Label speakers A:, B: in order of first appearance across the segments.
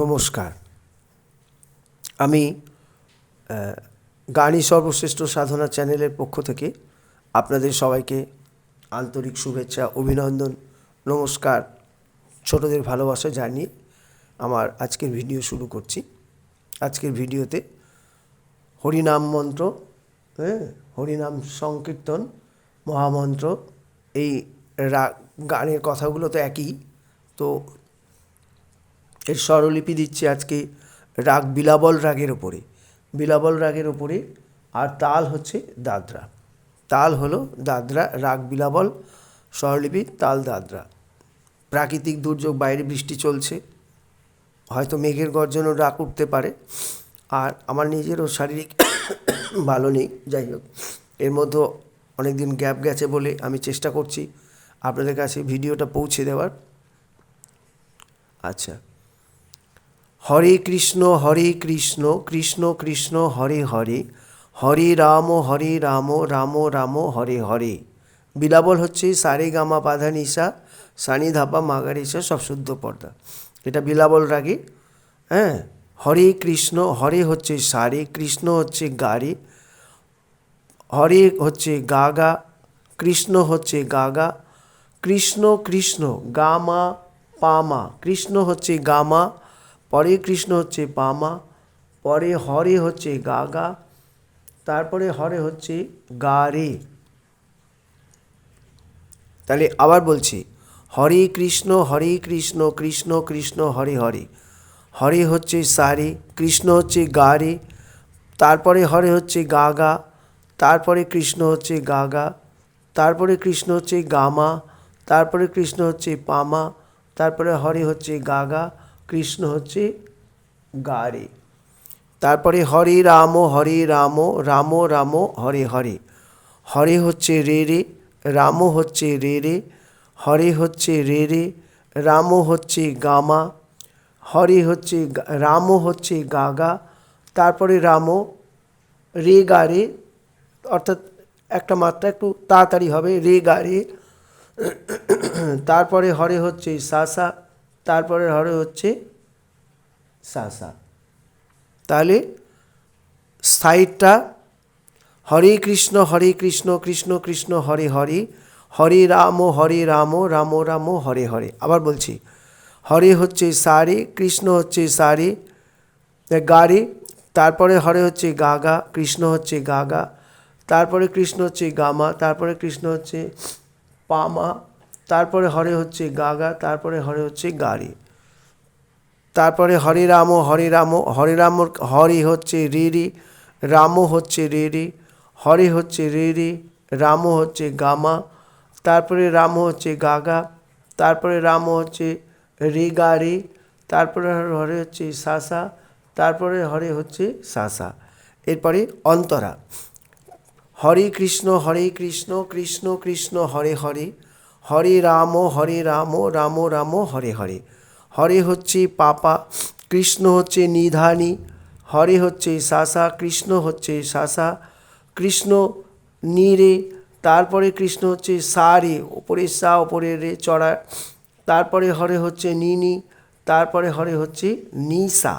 A: নমস্কার আমি গানই সর্বশ্রেষ্ঠ সাধনা চ্যানেলের পক্ষ থেকে আপনাদের সবাইকে আন্তরিক শুভেচ্ছা অভিনন্দন নমস্কার ছোটদের ভালোবাসা জানিয়ে আমার আজকের ভিডিও শুরু করছি আজকের ভিডিওতে হরিনাম মন্ত্র হ্যাঁ হরিনাম সংকীর্তন মহামন্ত্র এই রা গানের কথাগুলো তো একই তো এর স্বরলিপি দিচ্ছে আজকে রাগ বিলাবল রাগের ওপরে বিলাবল রাগের ওপরে আর তাল হচ্ছে দাদরা তাল হলো দাদরা রাগ বিলাবল স্বরলিপি তাল দাদরা প্রাকৃতিক দুর্যোগ বাইরে বৃষ্টি চলছে হয়তো মেঘের গর্জনও রাগ উঠতে পারে আর আমার নিজেরও শারীরিক ভালো নেই যাই হোক এর মধ্যেও অনেক দিন গ্যাপ গেছে বলে আমি চেষ্টা করছি আপনাদের কাছে ভিডিওটা পৌঁছে দেওয়ার আচ্ছা হরে কৃষ্ণ হরে কৃষ্ণ কৃষ্ণ কৃষ্ণ হরে হরে হরে রাম হরে রাম রাম রাম হরে হরে বিলাবল হচ্ছে সারে গামা পাধা নিশা সানি ধাপা মাগারিসা সব শুদ্ধ পর্দা এটা বিলাবল রাগে হ্যাঁ হরে কৃষ্ণ হরে হচ্ছে সারে কৃষ্ণ হচ্ছে গারে হরে হচ্ছে গাগা কৃষ্ণ হচ্ছে গাগা কৃষ্ণ কৃষ্ণ গামা পামা কৃষ্ণ হচ্ছে গামা পরে কৃষ্ণ হচ্ছে পামা পরে হরে হচ্ছে গা গা তারপরে হরে হচ্ছে গা রে তাহলে আবার বলছি হরে কৃষ্ণ হরে কৃষ্ণ কৃষ্ণ কৃষ্ণ হরে হরে হরে হচ্ছে সারে কৃষ্ণ হচ্ছে গা রে তারপরে হরে হচ্ছে গা গা তারপরে কৃষ্ণ হচ্ছে গা গা তারপরে কৃষ্ণ হচ্ছে গামা তারপরে কৃষ্ণ হচ্ছে পামা তারপরে হরে হচ্ছে গাগা কৃষ্ণ হচ্ছে গাড়ি তারপরে হরে রাম হরে রাম রাম রাম হরে হরে হরে হচ্ছে রে রে রাম হচ্ছে রে রে হরে হচ্ছে রে রে রাম হচ্ছে গামা হরে হচ্ছে রাম হচ্ছে গাগা তারপরে রাম রে গা রে অর্থাৎ একটা মাত্রা একটু তাড়াতাড়ি হবে রে গা রে তারপরে হরে হচ্ছে সাসা তারপরে হরে হচ্ছে সাসা তাহলে সাইডটা হরে কৃষ্ণ হরে কৃষ্ণ কৃষ্ণ কৃষ্ণ হরে হরে হরে রাম হরে রাম রাম রাম হরে হরে আবার বলছি হরে হচ্ছে সারে কৃষ্ণ হচ্ছে সারে গাড়ি তারপরে হরে হচ্ছে গাগা কৃষ্ণ হচ্ছে গাগা তারপরে কৃষ্ণ হচ্ছে গামা তারপরে কৃষ্ণ হচ্ছে পামা তারপরে হরে হচ্ছে গাগা তারপরে হরে হচ্ছে গাড়ি তারপরে হরে রাম হরে রাম হরে রাম হরি হচ্ছে রিরি রি রাম হচ্ছে রিরি হরি হচ্ছে রিরি রাম হচ্ছে গামা তারপরে রাম হচ্ছে গাগা তারপরে রাম হচ্ছে রি গাড়ি তারপরে হরে হচ্ছে সাসা তারপরে হরে হচ্ছে সাসা এরপরে অন্তরা হরে কৃষ্ণ হরে কৃষ্ণ কৃষ্ণ কৃষ্ণ হরে হরে হরে রাম হরে রাম রাম রাম হরে হরে হরে হচ্ছে পাপা কৃষ্ণ হচ্ছে নিধানি হরে হচ্ছে শাসা কৃষ্ণ হচ্ছে শাসা কৃষ্ণ নিরে তারপরে কৃষ্ণ হচ্ছে সা রে ওপরে সা ওপরে রে চড়া তারপরে হরে হচ্ছে নিনি তারপরে হরে হচ্ছে নিসা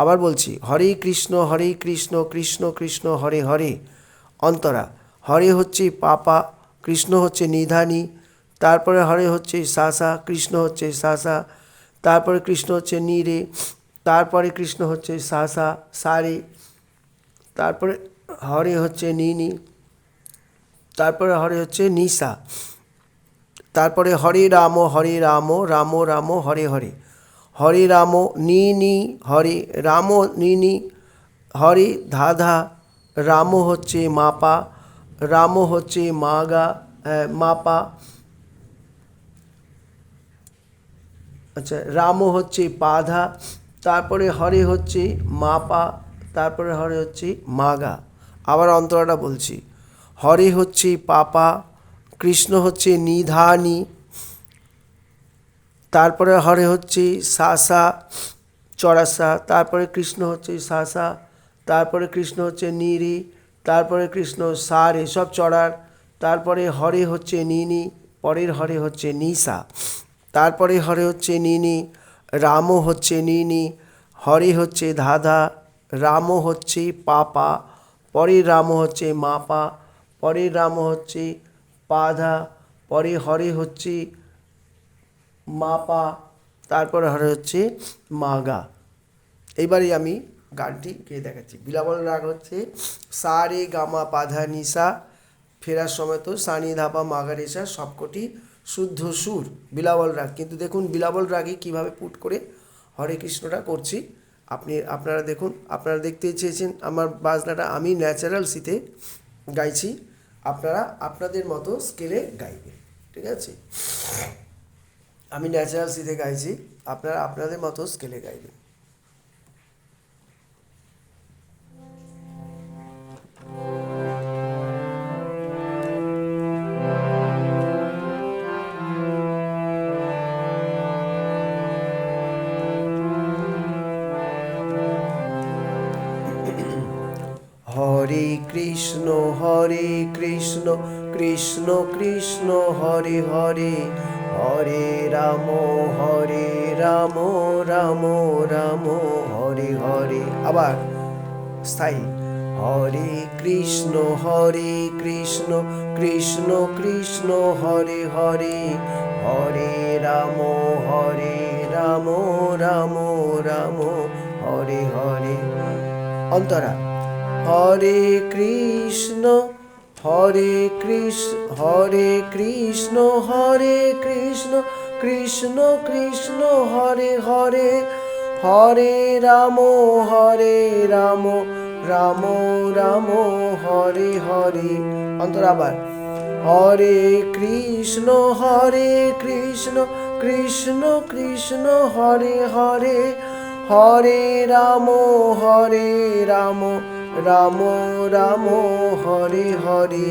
A: আবার বলছি হরে কৃষ্ণ হরে কৃষ্ণ কৃষ্ণ কৃষ্ণ হরে হরে অন্তরা হরে হচ্ছে পাপা কৃষ্ণ হচ্ছে নিধানি তারপরে হরে হচ্ছে শাসা কৃষ্ণ হচ্ছে শাসা তারপরে কৃষ্ণ হচ্ছে নিরে তারপরে কৃষ্ণ হচ্ছে শাসা সারে তারপরে হরে হচ্ছে নিনি তারপরে হরে হচ্ছে নিশা তারপরে হরে রাম হরে রাম রাম রাম হরে হরে হরে রাম নি নি হরে রাম নি নি হরে ধাধা রাম হচ্ছে মাপা রামও হচ্ছে মা গা আচ্ছা রামও হচ্ছে পাধা তারপরে হরে হচ্ছে মাপা তারপরে হরে হচ্ছে মাগা আবার অন্তরাটা বলছি হরে হচ্ছে পাপা কৃষ্ণ হচ্ছে নিধানি তারপরে হরে হচ্ছে সাসা চড়াসা তারপরে কৃষ্ণ হচ্ছে সাসা তারপরে কৃষ্ণ হচ্ছে নিরি তারপরে কৃষ্ণ সার এসব চড়ার তারপরে হরে হচ্ছে নিনি পরের হরে হচ্ছে নিসা তারপরে হরে হচ্ছে নিনি রামও হচ্ছে নিনি হরে হচ্ছে ধাধা রামও হচ্ছে পাপা পরের রামও হচ্ছে মাপা পরের রামও হচ্ছে পাধা পরে হরে হচ্ছে মাপা তারপরে হরে হচ্ছে মাগা এবারে আমি গানটি গেয়ে দেখাচ্ছি বিলাবল রাগ হচ্ছে সা রে গামা পাধা নিশা ফেরার সময় তো সানি ধাপা মাগারেসা সবকটি শুদ্ধ সুর বিলাবল রাগ কিন্তু দেখুন বিলাবল রাগে কিভাবে পুট করে হরে কৃষ্ণটা করছি আপনি আপনারা দেখুন আপনারা দেখতে চেয়েছেন আমার বাজনাটা আমি ন্যাচারাল সিতে গাইছি আপনারা আপনাদের মতো স্কেলে গাইবেন ঠিক আছে আমি ন্যাচারাল সিতে গাইছি আপনারা আপনাদের মতো স্কেলে গাইবেন
B: হরে কৃষ্ণ হরে কৃষ্ণ কৃষ্ণ কৃষ্ণ হরে হরে হরে রাম হরে রাম রাম রাম হরে হরে আবার স্থায়ী হরে কৃষ্ণ হরে কৃষ্ণ কৃষ্ণ কৃষ্ণ হরে হরে হরে রাম হরে রাম রাম রাম হরে হরে অন্তরা হরে কৃষ্ণ হরে কৃষ্ণ হরে কৃষ্ণ হরে কৃষ্ণ কৃষ্ণ কৃষ্ণ হরে হরে হরে রাম হরে রাম রাম রাম হরে হরে অন্তর আবার হরে কৃষ্ণ হরে কৃষ্ণ কৃষ্ণ কৃষ্ণ হরে হরে হরে রাম হরে রাম ରାମ ରାମ ହରି ହରି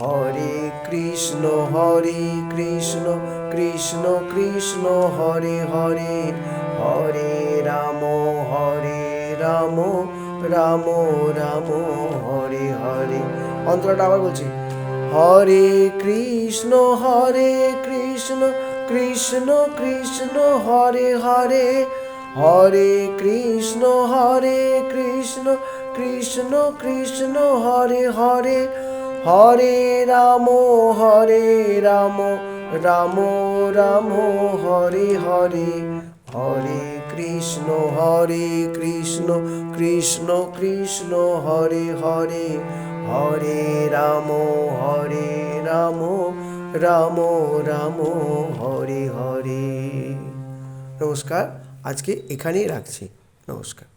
B: ହରି କୃଷ୍ଣ ହରି କୃଷ୍ଣ କୃଷ୍ଣ କୃଷ୍ଣ ହରି ହରି ହରି ରାମ ହରି ରାମ ରାମ ରାମ ହରି ହରି ଅନ୍ତରଟା ଆମର ହରି କୃଷ୍ଣ ହରେ କୃଷ୍ଣ କୃଷ୍ଣ କୃଷ୍ଣ ହରେ ହରେ ହରେ କୃଷ୍ଣ ହରେ କୃଷ୍ଣ কৃষ্ণ কৃষ্ণ হরে হরে হরে রাম হরে রাম রাম রাম হরে হরে হরে কৃষ্ণ হরে কৃষ্ণ কৃষ্ণ কৃষ্ণ হরে হরে হরে রাম হরে রাম রাম রাম হরে হরে নমস্কার আজকে এখানেই রাখছি নমস্কার